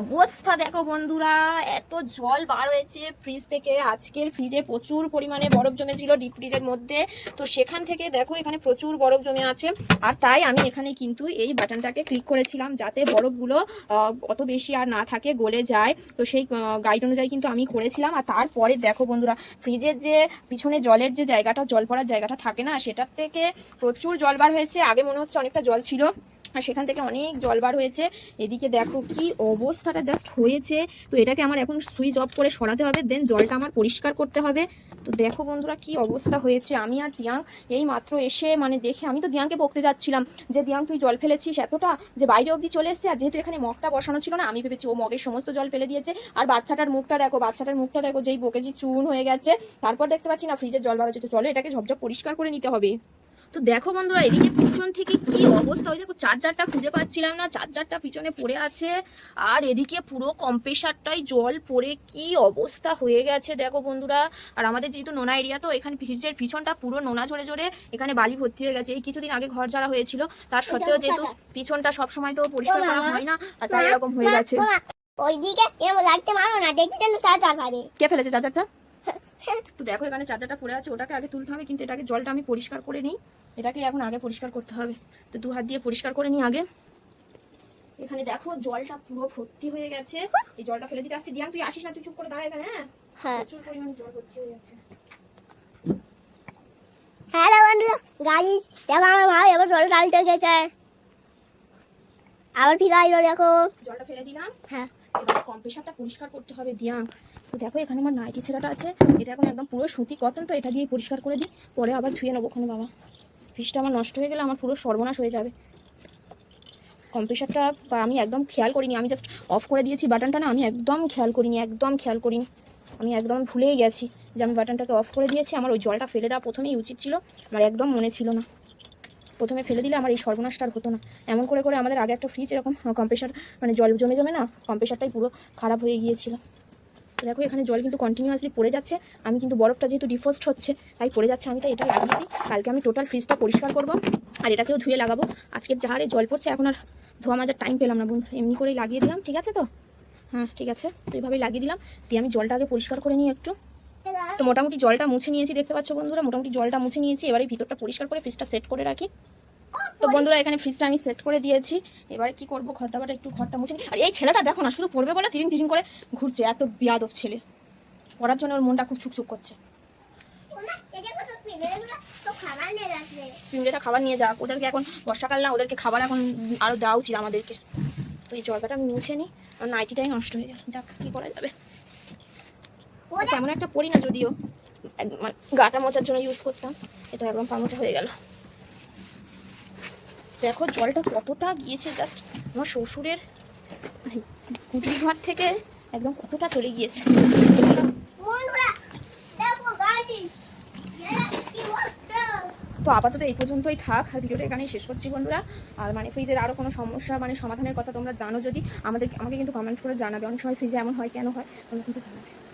অবস্থা দেখো বন্ধুরা, এত জল বার হয়েছে ফ্রিজ থেকে। আজকের ফ্রিজে প্রচুর পরিমাণে বরফ জমেছিল ডিপ ফ্রিজের মধ্যে। তো সেখান থেকে দেখো এখানে প্রচুর বরফ জমে আছে। আর তাই আমি এখানে কিন্তু এই বাটনটাকে ক্লিক করেছিলাম যাতে বরফগুলো অত বেশি আর না থাকে, গলে যায়। তো সেই গাইড অনুযায়ী কিন্তু আমি করেছিলাম। আর তারপরে দেখো বন্ধুরা ফ্রিজের যে পিছনে জলের যে জায়গাটা, জল পড়ার জায়গাটা থাকে না, সেটার থেকে প্রচুর জল বার হয়েছে। আগে মনে হচ্ছে অনেকটা জল ছিল। আর সেখান থেকে অনেক জল বার হয়েছে। এদিকে দেখো কি অবস্থাটা জাস্ট হয়েছে। তো এটাকে আমার এখন সুইচ অফ করে সরাতে হবে দেন জলটা আমার পরিষ্কার করতে হবে। তো দেখো বন্ধুরা কি অবস্থা হয়েছে। আমি আর দিয়াং এই মাত্র এসে মানে দেখে আমি তো দিয়াংকে বকতে যাচ্ছিলাম যে, দিয়াং, তুই জল ফেলেছিস এতটা যে বাইরে অবধি চলে এসছে? আর যেহেতু এখানে মগটা বসানো ছিল না, আমি ভেবেছি ও মগের সমস্ত জল ফেলে দিয়েছে। আর বাচ্চাটার মুখটা দেখো, বাচ্চাটার মুখটা দেখো, যেই বকেজি চুন হয়ে গেছে। তারপর দেখতে পাচ্ছি না ফ্রিজের জল বার হচ্ছে তো চলো এটাকে ঝপঝপ পরিষ্কার করে নিতে হবে। তো দেখো বন্ধুরা এদিকে পিছন থেকে কি অবস্থা? ওই দেখো চার্জারটা খুঁজে পাচ্ছিলাম না চার্জারটা পিছনে পড়ে আছে। আর এদিকে পুরো কম্প্রেসারটাই জল পড়ে কি অবস্থা হয়ে গেছে দেখো বন্ধুরা। আর আমাদের যেহেতু নোনা এরিয়া তো এখানে ফ্রিজের পিছনটা পুরো নোনা ঝরে ঝরে এখানে বালি ভর্তি হয়ে গেছে। এই কিছুদিন আগে ঘর যারা হয়েছিল তার সত্ত্বেও যেহেতু পিছনটা সবসময় তো পরিষ্কার করা হয় না আর তাই এরকম হয়ে গেছে। ওইদিকে এরকম লাগতে পারো না দেখতে চার্জার কে ফেলেছে চার্জারটা? দেখো এখানে চার্জারটা পড়ে আছে ওটাকে আগে তুলতে হবে কিন্তু এটাকে জলটা আমি পরিষ্কার করে নিই। এটাকে এখন আগে পরিষ্কার করতে হবে। তো দু হাত দিয়ে পরিষ্কার করে নিই আগে। এখানে দেখো জলটা পুরো ভর্তি হয়ে গেছে। এই জলটা ফেলে দিতে আসছি। দিয়াং তুই আসিস না? তুই চুপ করে দাঁড়া এখানে হ্যাঁ? হ্যাঁ। প্রচুর পরিমাণে জল ভর্তি হয়ে গেছে। হ্যালো বন্ধু গাড়ি দেখো আমার ভাই এবার জল ঢালতে গেছে। আবার ফিরে আইলো দেখো। জলটা ফেলে দিলাম। হ্যাঁ। এবার কম্প্রেসারটা পরিষ্কার করতে হবে দিয়াং। তো দেখো এখানে আমার নাইটি ছেঁড়াটা আছে। এটা এখন একদম পুরো সুতি কটন তো এটা দিয়ে পরিষ্কার করে দিই। পরে আবার ধুয়ে নেব ওখানে বাবা। ফিসটা আমার নষ্ট হয়ে গেলে আমার পুরো সর্বনাশ হয়ে যাবে। কম্প্রেসারটা বা আমি একদম খেয়াল করিনি। আমি জাস্ট অফ করে দিয়েছি বাটনটা না আমি একদম খেয়াল করিনি একদম খেয়াল করিনি। আমি একদম ভুলেই গেছি যে আমি বাটনটাকে অফ করে দিয়েছি। আমার ওই জলটা ফেলে দেওয়া প্রথমেই উচিত ছিল আমার একদম মনে ছিল না। প্রথমে ফেলে দিলে আমার এই সর্বনাশটা আর হতো না। এমন করে করে আমাদের আগে একটা ফ্রিজ এরকম কম্প্রেসার মানে জল জমে জমে না কম্প্রেসারটাই পুরো খারাপ হয়ে গিয়েছিল। দেখো, এখানে জল কিন্তু কন্টিনিউয়াসলি পড়ে যাচ্ছে। আমি কিন্তু বরফটা যেহেতু ডিফোস্ট হচ্ছে, তাই পড়ে যাচ্ছে। আমি তাই এটা লাগিয়ে দিই। কালকে আমি টোটাল ফ্রিজটা পরিষ্কার করব আর এটাকেও ধুয়ে লাগাবো। আজকের যা হারে জল পড়ছে, এখন আর ধোয়া মাজার টাইম পেলাম না বন্ধু। এমনি করেই লাগিয়ে দিলাম, ঠিক আছে তো? হ্যাঁ ঠিক আছে। তো এইভাবেই লাগিয়ে দিলাম। দিয়ে আমি জলটা আগে পরিষ্কার করে নিই একটু। তো মোটামুটি জলটা মুছে নিয়েছি, দেখতে পাচ্ছ বন্ধুরা, মোটামুটি জলটা মুছে নিয়েছি। এবারে ভিতরটা পরিষ্কার করে ফ্রিজটা সেট করে রাখি। তো বন্ধুরা, এখানে ফ্রিজটা আমি সেট করে দিয়েছি। এবারে কি করব, ঘর দাবাটা একটু ঘরটা মুছে। আর এই ছেলেটা দেখো না, শুধু পড়বে বলে তিরিং তিরিং করে ঘুরছে, এত বিয়াদব ছেলে। পড়ার জন্য ওর মনটা খুব ছুকছুক করছে। পিমড়েটা খাবার নিয়ে যাক, ওদেরকে এখন বর্ষাকাল না, ওদেরকে খাবার এখন আরও দেওয়া উচিত আমাদেরকে। তো এই জলটা আমি মুছে নিই আর নাইটিটাই নষ্ট হয়ে গেল। যাক, কী করা যাবে। তেমন একটা পরি না যদিও। মানে গাটা মোচার জন্য ইউজ করতাম। এটা একদম পা মোচা হয়ে গেল। দেখো জলটা কতটা গিয়েছে জাস্ট আমার শ্বশুরের কুটলি ঘর থেকে একদম কতটা চলে গিয়েছে। তো আপাতত এই পর্যন্তই থাক, আর ভিডিওটা এখানেই শেষ করছি বন্ধুরা। আর মানে ফ্রিজের আরও কোনো সমস্যা মানে সমাধানের কথা তোমরা জানো যদি, আমাদের আমাকে কিন্তু কমেন্ট করে জানাবে। অনেক সময় ফ্রিজে এমন হয়, কেন হয়? তোমরা কিন্তু জানাবে।